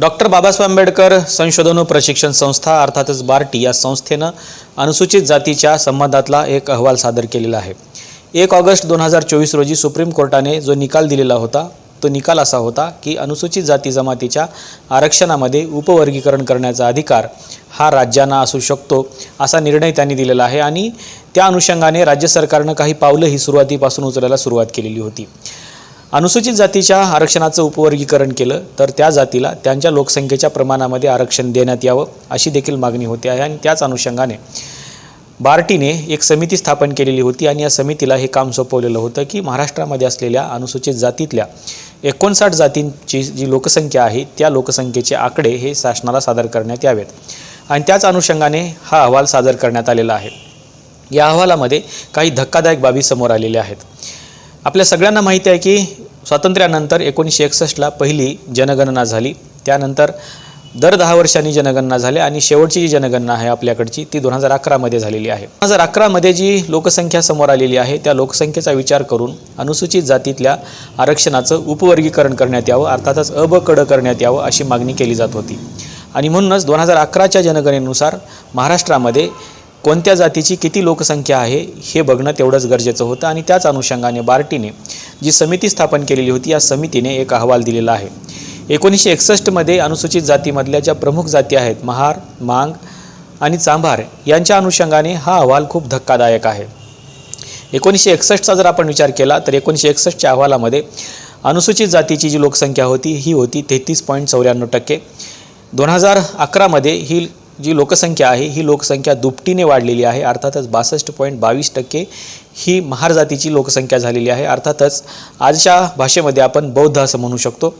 Doctor Babasaheb Ambedkar संशोधन व प्रशिक्षण संस्था अर्थातच बार्टी या संस्थेनं अनुसूचित जातीच्या संबंधातला एक अहवाल सादर केलेला आहे. एक ऑगस्ट दोन हजार चोवीस रोजी सुप्रीम कोर्टाने जो निकाल दिलेला होता तो निकाल असा होता की अनुसूचित जाती जमातीच्या आरक्षणामध्ये उपवर्गीकरण करण्याचा अधिकार हा राज्यांना असू शकतो असा निर्णय त्यांनी दिलेला आहे आणि त्या अनुषंगाने राज्य सरकारनं काही पावलं ही सुरुवातीपासून उचलायला सुरुवात केलेली होती. अनुसूचित जातीच्या आरक्षणाचं उपवर्गीकरण केलं तर त्या जातीला त्यांच्या लोकसंख्येच्या प्रमाणामध्ये आरक्षण देण्यात यावं अशी देखील मागणी होती आहे. आणि त्याच अनुषंगाने बार्टीने एक समिती स्थापन केलेली होती आणि या समितीला हे काम सोपवलेलं होतं की महाराष्ट्रामध्ये असलेल्या अनुसूचित जातीतल्या एकोणसाठ जातींची जी लोकसंख्या आहे त्या लोकसंख्येचे आकडे हे शासनाला सादर करण्यात यावेत. आणि त्याच अनुषंगाने हा अहवाल सादर करण्यात आलेला आहे. या अहवालामध्ये काही धक्कादायक बाबी समोर आलेल्या आहेत. आपल्या सगळ्यांना माहिती आहे की स्वातंत्र्यानंतर एकोणीसशे एकसष्टला पहिली जनगणना झाली. त्यानंतर दर दहा वर्षांनी जनगणना झाली आणि शेवटची जी जनगणना आहे आपल्याकडची ती दोन हजार अकरामध्ये झालेली आहे. दोन हजार अकरामध्ये जी लोकसंख्या समोर आलेली आहे त्या लोकसंख्येचा विचार करून अनुसूचित जातीतल्या आरक्षणाचं उपवर्गीकरण करण्यात यावं अर्थातच अब कडं करण्यात यावं अशी मागणी केली जात होती. आणि म्हणूनच दोन हजार अकराच्या जनगणनेनुसार महाराष्ट्रामध्ये कोणत्या जातीची किती लोकसंख्या आहे हे बघणं तेवढंच गरजेचं होतं आणि त्याच अनुषंगाने बार्टीने जी समिती स्थापन केलेली होती या समितीने एक अहवाल दिलेला आहे. एकोणीसशे एकसष्टमध्ये अनुसूचित जातीमधल्या ज्या प्रमुख जाती आहेत महार मांग आणि चांभार यांच्या अनुषंगाने हा अहवाल खूप धक्कादायक आहे. एकोणीसशे एकसष्टचा जर आपण विचार केला तर एकोणीसशे एकसष्टच्या अहवालामध्ये अनुसूचित जातीची जी लोकसंख्या होती ही होती तेहतीस पॉईंट चौऱ्याण्णव टक्के. दोन हजार अकरामध्ये ही जी लोकसंख्या आहे ही लोकसंख्या दुपटीने वाढलेली आहे. अर्थातच बासष्ट पॉईंट बावीस टक्के ही महार जातीची लोकसंख्या झालेली आहे. अर्थातच आजच्या भाषेमध्ये आपण बौद्ध असं म्हणू शकतो.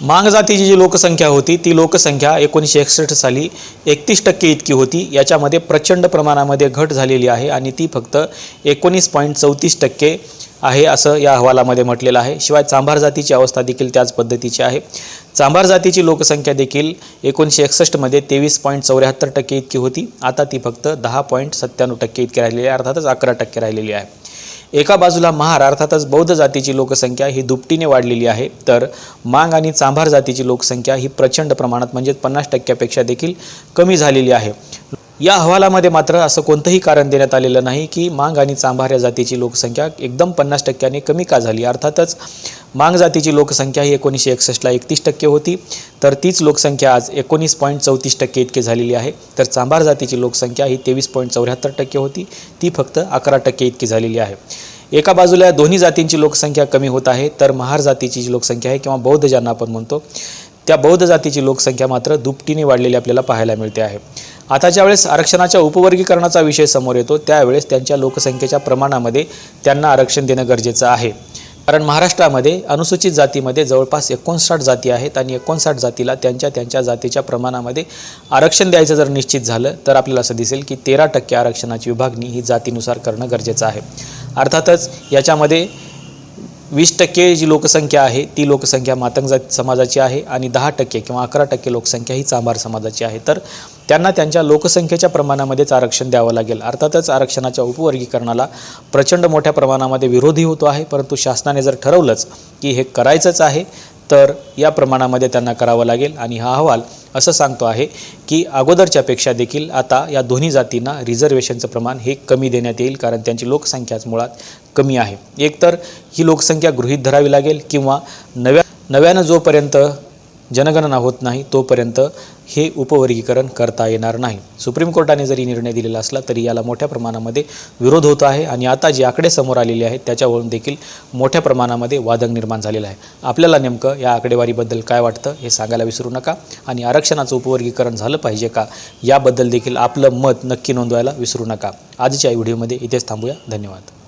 मांग जातीची जी लोकसंख्या होती ती लोकसंख्या एकोणीसशे एकसष्ट साली एकतीस टक्के इतकी होती. याच्यामध्ये प्रचंड प्रमाणामध्ये घट झालेली आहे आणि ती फक्त एकोणीस पॉईंट चौतीस टक्के आहे असं या अहवालामध्ये म्हटलेलं आहे. शिवाय चांभार जातीची अवस्था देखील त्याच पद्धतीची आहे. चांभार जातीची लोकसंख्या देखील एकोणीसशे एकसष्टमध्ये तेवीस पॉईंट चौऱ्याहत्तर टक्के इतकी होती. आता ती फक्त दहा पॉईंट सत्त्याण्णव टक्के इतकी राहिलेली आहे. अर्थातच अकरा टक्के राहिलेली आहे. एका बाजूला महार अर्थातच बौद्ध जातीची लोकसंख्या ही दुपटीने वाढलेली आहे तर मांग आणि चांभार जातीची लोकसंख्या ही प्रचंड प्रमाणात म्हणजेच पन्नास टक्क्यापेक्षा देखील कमी झालेली आहे. या अहवालामध्ये मात्र असं कोणतंही कारण देण्यात आलेलं नाही की मांग आणि चांभार या जातीची लोकसंख्या एकदम पन्नास टक्क्याने कमी का झाली. अर्थातच मांग जातीची लोकसंख्या ही एकोणीसशे एकसष्टला एकतीस टक्के होती. तर तीच लोकसंख्या आज एकोणीस पॉईंट चौतीस टक्के इतकी झालेली आहे. तर चांभार जातीची लोकसंख्या ही तेवीस पॉईंट चौऱ्याहत्तर टक्के होती. ती फक्त अकरा टक्के इतकी झालेली आहे. एका बाजूला दोन्ही जातींची लोकसंख्या कमी होत आहे तर महार जातीची जी लोकसंख्या आहे किंवा बौद्ध ज्यांना आपण म्हणतो त्या बौद्ध जातीची लोकसंख्या मात्र दुपटीने वाढलेली आपल्याला पाहायला मिळते आहे. आता ज्यावेळेस आरक्षणाच्या उपवर्गीकरणाचा विषय समोर येतो त्यावेळेस त्यांच्या लोकसंख्येच्या प्रमाणामध्ये त्यांना आरक्षण देणं गरजेचं आहे. कारण महाराष्ट्रामध्ये अनुसूचित जातीमध्ये जवळपास एकोणसाठ जाती आहेत आणि एकोणसाठ जातीला त्यांच्या त्यांच्या जातीच्या प्रमाणामध्ये आरक्षण द्यायचं जर निश्चित झालं तर आपल्याला असं दिसेल की तेरा टक्के आरक्षणाची विभागणी ही जातीनुसार करणं गरजेचं आहे. अर्थातच याच्यामध्ये वीस टक्के जी लोकसंख्या आहे ती लोकसंख्या मातंग समाजाची आहे आणि दहा टक्के किंवा अकरा टक्के लोकसंख्या ही चांभार समाजाची आहे. तर त्यांना त्यांच्या लोकसंख्येच्या प्रमाणामध्येच आरक्षण द्यावं लागेल. अर्थातच आरक्षणाच्या उपवर्गीकरणाला प्रचंड मोठ्या प्रमाणामध्ये विरोधी होतो आहे परंतु शासनाने जर ठरवलंच की हे करायचंच आहे तर या प्रमाणामध्ये त्यांना करावं लागेल. आणि हा अहवाल असं सांगतो आहे की अगोदरच्यापेक्षा देखील आता या दोन्ही जातींना रिझर्वेशनचं प्रमाण हे कमी देण्यात येईल कारण त्यांची लोकसंख्याच मुळात कमी आहे. एकतर ही लोकसंख्या गृहीत धरावी लागेल किंवा नव्या नव्यानं जोपर्यंत जनगणना होत नाही तोपर्यंत हे उपवर्गीकरण करता येणार नाही. सुप्रीम कोर्टाने जरी निर्णय दिलेला असला तरी याला मोठ्या प्रमाणामध्ये विरोध होत आहे आणि आता जे आकडे समोर आलेले आहेत त्याच्यावरून देखील मोठ्या प्रमाणामध्ये वादंग निर्माण झालेला आहे. आपल्याला नेमकं या आकडेवारीबद्दल काय वाटतं हे सांगायला विसरू नका. आणि आरक्षणाचं उपवर्गीकरण झालं पाहिजे का याबद्दल देखील आपलं मत नक्की नोंदवायला विसरू नका. आजच्या व्हिडिओमध्ये इथेच थांबूया. धन्यवाद.